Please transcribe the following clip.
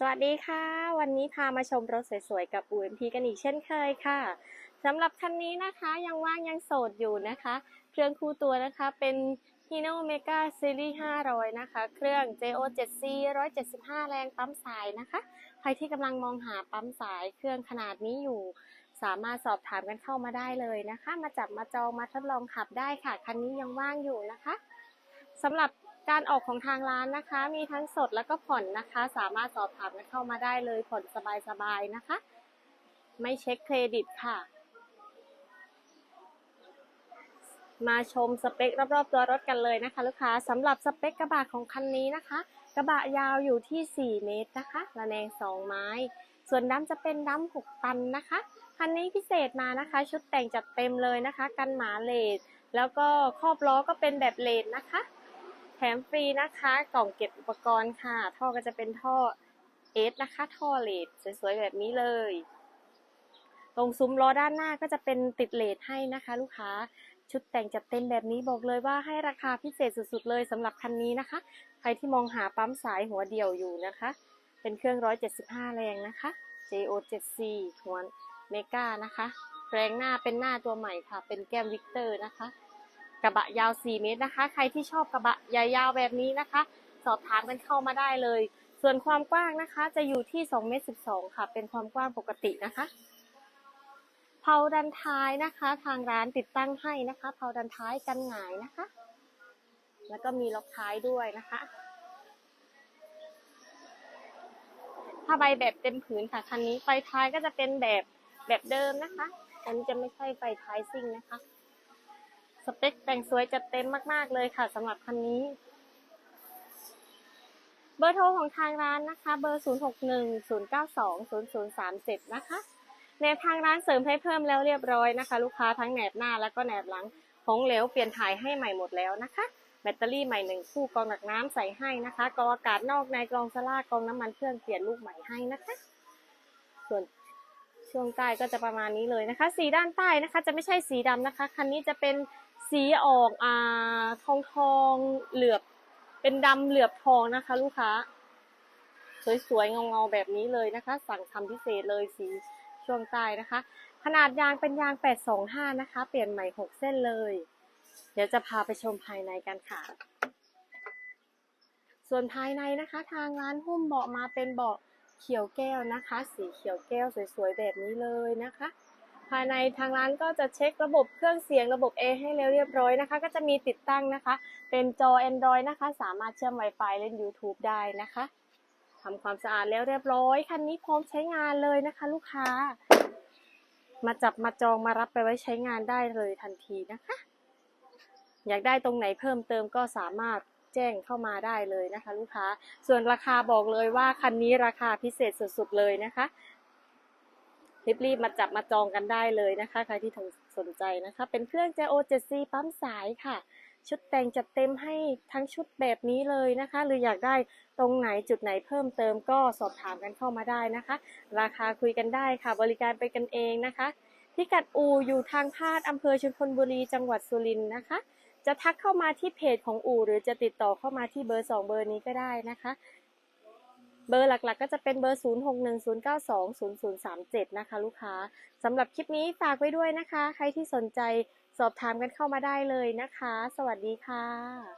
สวัสดีค่ะ วันนี้พามาชมรถสวยๆ กับ UMP กันอีกเช่นเคยค่ะสำหรับคันนี้นะคะยังว่างยังโสดอยู่นะคะ เครื่องคู่ตัวนะคะเป็น Hino Mega Series 500 นะคะ เครื่อง JO7C 175 แรงปั๊มสายนะคะ ใครที่กำลังมองหาปั๊มสายเครื่องขนาดนี้อยู่ สามารถสอบถามกันเข้ามาได้เลยนะคะ มาจับมาจองมาทดลองขับได้ค่ะ คันนี้ยังว่างอยู่นะคะสำหรับ การออกของทางร้านนะคะ มีทั้งสดแล้วก็ผ่อนนะคะ สามารถสอบถามกันเข้ามาได้เลยผ่อนสบายๆนะคะ ไม่เช็คเครดิตค่ะ มาชมสเปครอบๆตัวรถกันเลยนะคะ ลูกค้าสำหรับสเปคกระบะของคันนี้นะคะ กระบะยาวอยู่ที่ 4 เมตรนะคะระแนง 2 ไม้ ส่วนดำจะเป็นดำ6ตันนะคะคันนี้พิเศษมานะคะ ชุดแต่งจัดเต็มเลยนะคะ กันหมาเลดแล้วก็ครอบล้อก็เป็นแบบเลดนะคะ แถมฟรีนะคะ กล่องเก็บอุปกรณ์ค่ะ ท่อก็จะเป็นท่อเอสนะคะ ท่อเลดสวยๆแบบนี้เลย ตรงซุ้มล้อด้านหน้าก็จะเป็นติดเลดให้นะคะ ลูกค้าชุดแต่งจัดเต็มแบบนี้บอกเลยว่าให้ราคาพิเศษสุดๆเลยสำหรับคันนี้นะคะ ใครที่มองหาปั๊มสายหัวเดี่ยวอยู่นะคะ เป็นเครื่อง 175 แรงนะคะ JO7C หัวเมกานะคะ แรงหน้าเป็นหน้าตัวใหม่ค่ะ เป็นแก้มวิกเตอร์นะคะ กระบะยาว 4 เมตรนะคะ ใครที่ชอบกระบะยาวๆแบบนี้นะคะ สอบถามกันเข้ามาได้เลย ส่วนความกว้างนะคะ จะอยู่ที่2เมตร12 ค่ะ เป็นความกว้างปกตินะคะเผาดันท้ายนะคะ ทางร้านติดตั้งให้นะคะเผาดันท้ายกันหงายนะคะ แล้วก็มีล็อกท้ายด้วยนะคะผ้าใบแบบเต็มผืนค่ะคันนี้ไฟท้ายก็จะเป็นแบบแบบเดิมนะคะอันนี้จะไม่ใช่ไฟท้ายซิ่งนะคะ สเปคแต่งสวยจัดเต็มมาก ๆ เลยค่ะสำหรับคันนี้ เบอร์โทรของทางร้านนะคะ เบอร์ 0610920037 นะคะแนบทางร้านเสริมให้เพิ่มแล้วเรียบร้อยนะคะ ลูกค้าทั้งแหนบหน้าแล้วก็แหนบหลังของเหลวเปลี่ยนถ่ายให้ใหม่หมดแล้วนะคะ แบตเตอรี่ใหม่หนึ่งคู่กองหนักน้ำใส่ให้นะคะกองอากาศนอกในกรองสลากกองน้ำมันเครื่องเปลี่ยนลูกใหม่ให้นะคะ ส่วนช่วงใต้ก็จะประมาณนี้เลยนะคะ สีด้านใต้นะคะ จะไม่ใช่สีดำนะคะ คันนี้จะเป็น สีออกอ่าทองทองเหลือบ เป็นดำเหลือบทองนะคะ ลูกค้า สวยๆเงาๆแบบนี้เลยนะคะ สั่งทำพิเศษเลยสีช่วงใต้นะคะ ขนาดยางเป็นยาง 825 นะคะ เปลี่ยนใหม่ 6 เส้นเลย เดี๋ยวจะพาไปชมภายในกันค่ะ ส่วนภายในนะคะ ทางร้านหุ้มเบาะมาเป็นเบาะเขียวแก้วนะคะ สีเขียวแก้วสวยๆแบบนี้เลยนะคะ ภายในทางร้านก็จะเช็คระบบเครื่องเสียงระบบ A ให้แล้วเรียบร้อยนะคะ ก็จะมีติดตั้งนะคะ เป็นจอ Android นะคะ สามารถเชื่อม Wi-Fi เล่น YouTube ได้นะคะทำความสะอาดแล้วเรียบร้อย คันนี้พร้อมใช้งานเลยนะคะ ลูกค้า มาจับมาจองมารับไปไว้ใช้งานได้เลยทันทีนะคะ อยากได้ตรงไหนเพิ่มเติมก็สามารถแจ้งเข้ามาได้เลยนะคะ ลูกค้า ส่วนราคาบอกเลยว่าคันนี้ราคาพิเศษสุดๆเลยนะคะ รีบๆมาจับมาจองกันได้เลยนะคะใครที่สนใจนะคะ เป็นเครื่อง JO 7C ปั๊มสายค่ะ ชุดแต่งจัดเต็มให้ทั้งชุดแบบนี้เลยนะคะ หรืออยากได้ตรงไหนจุดไหนเพิ่มเติมก็สอบถามกันเข้ามาได้นะคะ ราคาคุยกันได้ค่ะ บริการไปกันเองนะคะ พิกัดอูอยู่ทางพาดอำเภอชุมพลบุรีจังหวัดสุรินทร์นะคะจะทักเข้ามาที่เพจของอู่หรือจะติดต่อเข้ามาที่เบอร์ 2 เบอร์นี้ก็ได้นะคะ เบอร์หลักๆ ก็จะเป็นเบอร์ 0610920037 นะคะ ลูกค้าสำหรับคลิปนี้ฝากไว้ด้วยนะคะ ใครที่สนใจสอบถามกันเข้ามาได้เลยนะคะ สวัสดีค่ะ